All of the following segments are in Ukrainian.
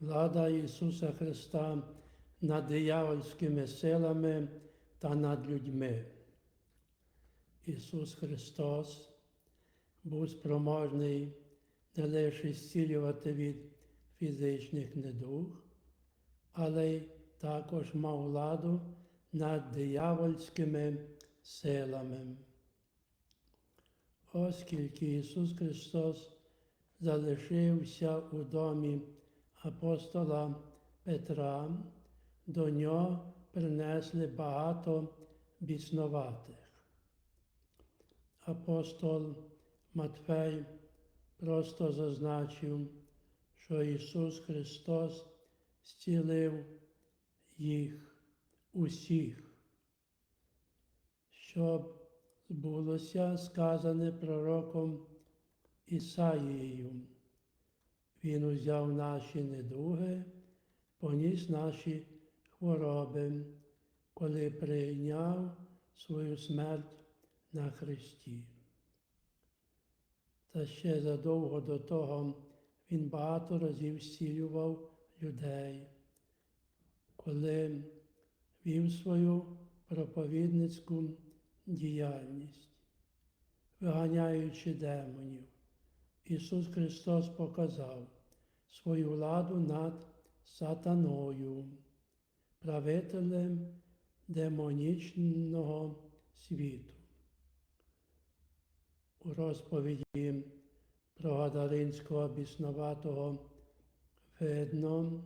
Влада Ісуса Христа над диявольськими силами та над людьми. Ісус Христос був спроможний не лише зцілювати від фізичних недуг, але й також мав владу над диявольськими силами. Оскільки Ісус Христос залишився у домі апостола Петра, до нього принесли багато біснуватих. Апостол Матфей просто зазначив, що Ісус Христос зцілив їх усіх, щоб збулося сказане пророком Ісаїєю. Він узяв наші недуги, поніс наші хвороби, коли прийняв свою смерть на Христі. Та ще задовго до того він багато разів зцілював людей, коли вів свою проповідницьку діяльність, виганяючи демонів. Ісус Христос показав свою владу над сатаною, правителем демонічного світу. У розповіді про Гадаринського біснуватого видно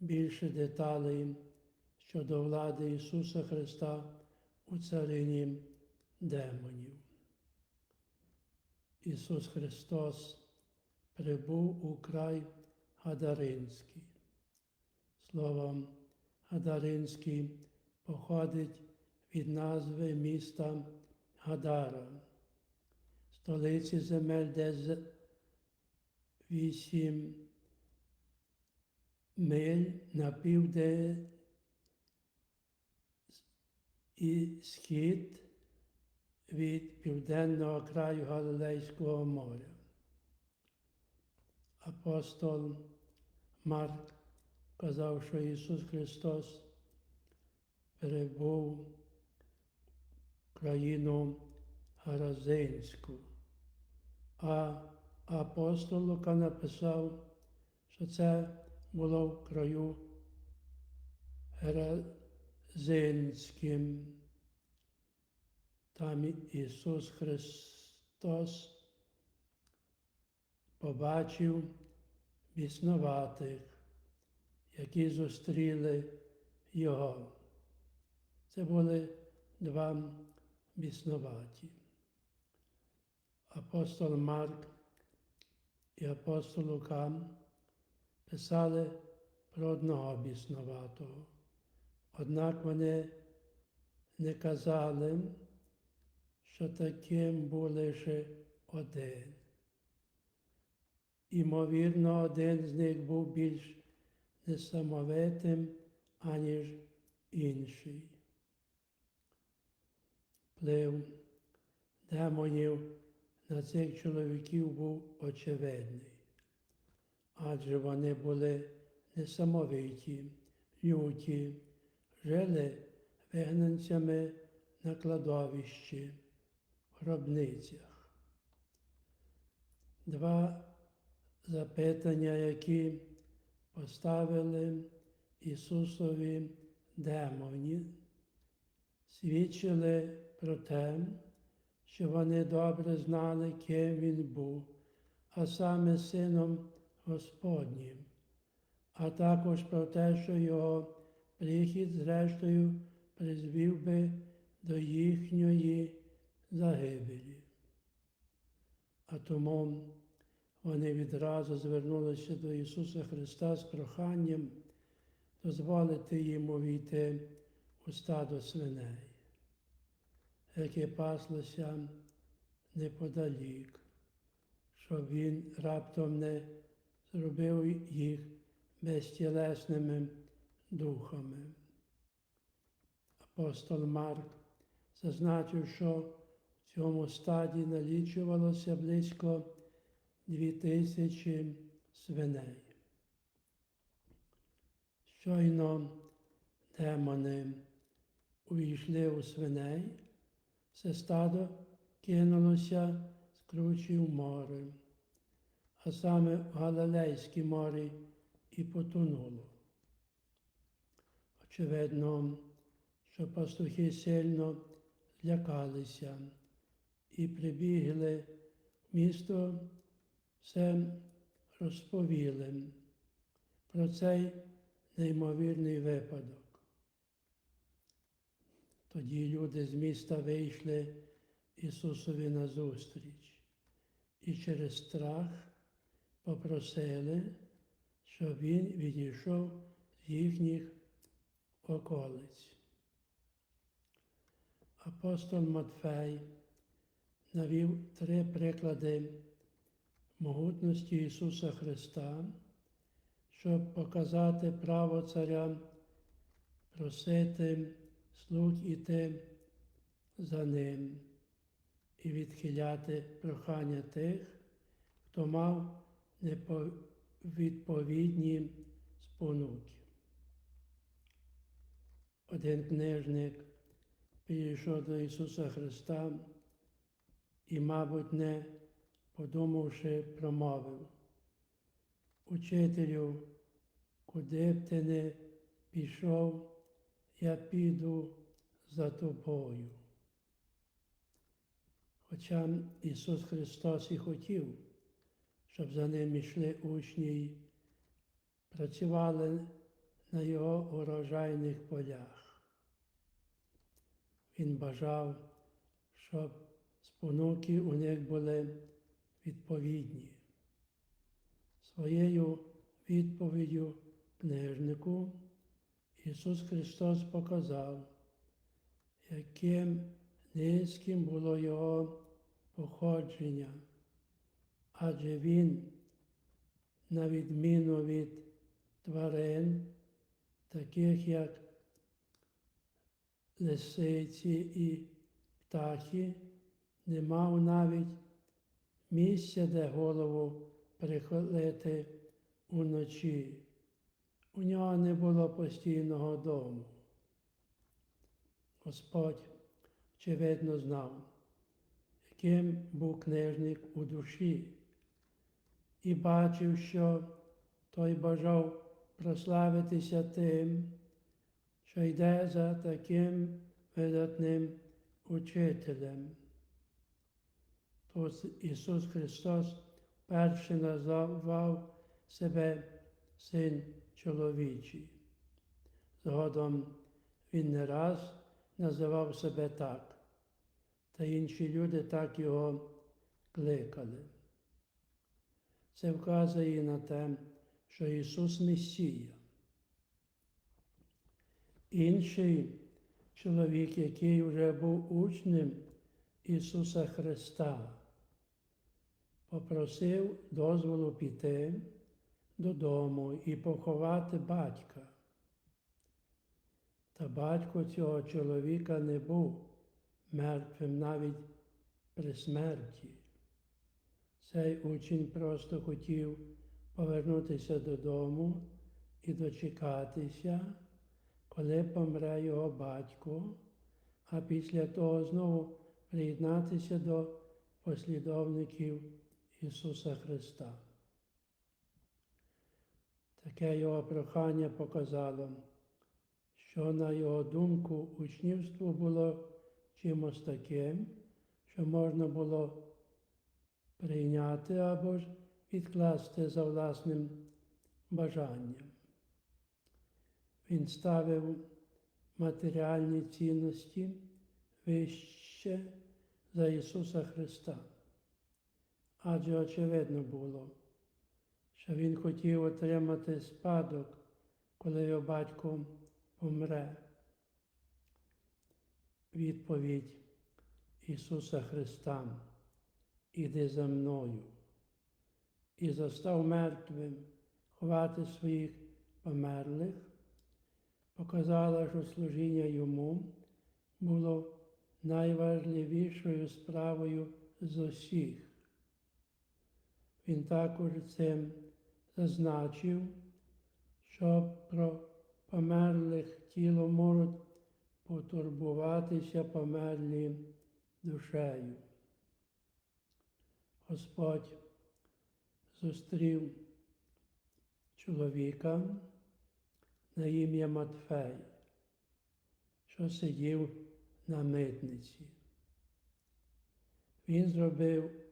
більше деталей щодо влади Ісуса Христа у царині демонів. Ісус Христос прибув у край Гадаринський. Словом, Гадаринський походить від назви міста Гадара, столиці земель, де з вісім миль на південь і схід від південного краю Галилейського моря. Апостол Марк казав, що Ісус Христос перебув в країну Гаразинську, а апостол Лука написав, що це було в краю Геразинським. Там Ісус Христос побачив біснуватих, які зустріли Його. Це були два біснуваті. Апостол Марк і апостол Лука писали про одного біснуватого. Однак вони не казали, що таким був лише один. Імовірно, один з них був більш несамовитим, аніж інший. Вплив демонів на цих чоловіків був очевидний, адже вони були несамовиті, люті, жили вигнанцями на кладовищі гробницях. Два запитання, які поставили Ісусові демоні, свідчили про те, що вони добре знали, ким він був, а саме Сином Господнім, а також про те, що його прихід, зрештою, призвів би до їхньої загибелі. А тому вони відразу звернулися до Ісуса Христа з проханням дозволити їм увійти у стадо свиней, яке паслося неподалік, щоб він раптом не зробив їх безтілесними духами. Апостол Марк зазначив, що цьому стаді налічувалося близько дві тисячі свиней. Щойно демони увійшли у свиней, все стадо кинулося з кручі в море, а саме в Галилейське море і потонуло. Очевидно, що пастухи сильно злякалися і прибігли в місто, все розповіли про цей неймовірний випадок. Тоді люди з міста вийшли Ісусові назустріч і через страх попросили, щоб Він відійшов з їхніх околиць. Апостол Матфей навів три приклади могутності Ісуса Христа, щоб показати право царя просити слуг іти за ним і відхиляти прохання тих, хто мав невідповідні спонуки. Один книжник підійшов до Ісуса Христа і, мабуть, не подумавши, промовив. Учителю, куди б ти не пішов, я піду за тобою. Хоча Ісус Христос і хотів, щоб за ним йшли учні й працювали на Його урожайних полях. Він бажав, щоб спонуки у них були відповідні. Своєю відповіддю книжнику Ісус Христос показав, яким низьким було Його походження, адже Він, на відміну від тварин, таких як лисиці і птахи, не мав навіть місця, де голову прихилити уночі. У нього не було постійного дому. Господь, очевидно, знав, яким був книжник у душі, і бачив, що той бажав прославитися тим, що йде за таким видатним учителем. Тут Ісус Христос перший назвав себе Син чоловічий. Згодом Він не раз називав себе так, та інші люди так його кликали. Це вказує на те, що Ісус Месія. Інший чоловік, який вже був учнем Ісуса Христа, попросив дозволу піти додому і поховати батька. Та батько цього чоловіка не був мертвим навіть при смерті. Цей учень просто хотів повернутися додому і дочекатися, коли помре його батько, а після того знову приєднатися до послідовників Ісуса Христа. Таке його прохання показало, що, на його думку, учнівство було чимось таким, що можна було прийняти або ж відкласти за власним бажанням. Він ставив матеріальні цінності вище за Ісуса Христа. Адже очевидно було, що Він хотів отримати спадок, коли його батько помре. Відповідь Ісуса Христа, іди за мною, і застав мертвим ховати своїх померлих, показала, що служіння йому було найважливішою справою з усіх. Він також цим зазначив, що про померлих тілом можуть потурбуватися померлі душею. Господь зустрів чоловіка на ім'я Матфей, що сидів на митниці. Він зробив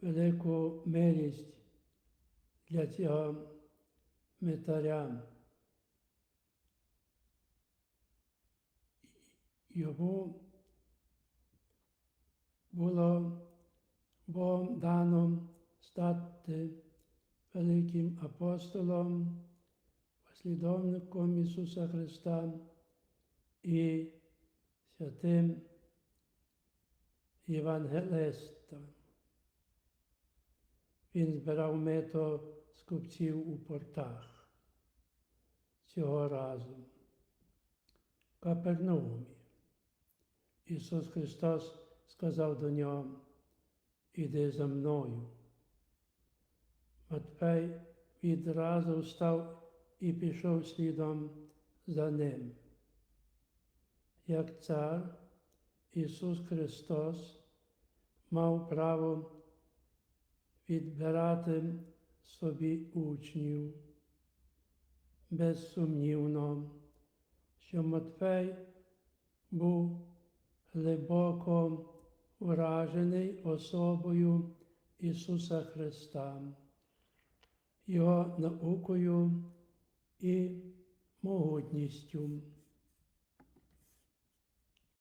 велику милість для цього митаря. Йому було Богом дано стати великим апостолом, послідовником Ісуса Христа і святим Євангелистом. Він збирав мито з купців у портах цього разу. Капернаумі. Ісус Христос сказав до нього, іди за мною. Матфей відразу встав і пішов слідом за ним. Як цар Ісус Христос мав право відбирати собі учнів. Безсумнівно, що Матфей був глибоко вражений особою Ісуса Христа, Його наукою і могутністю.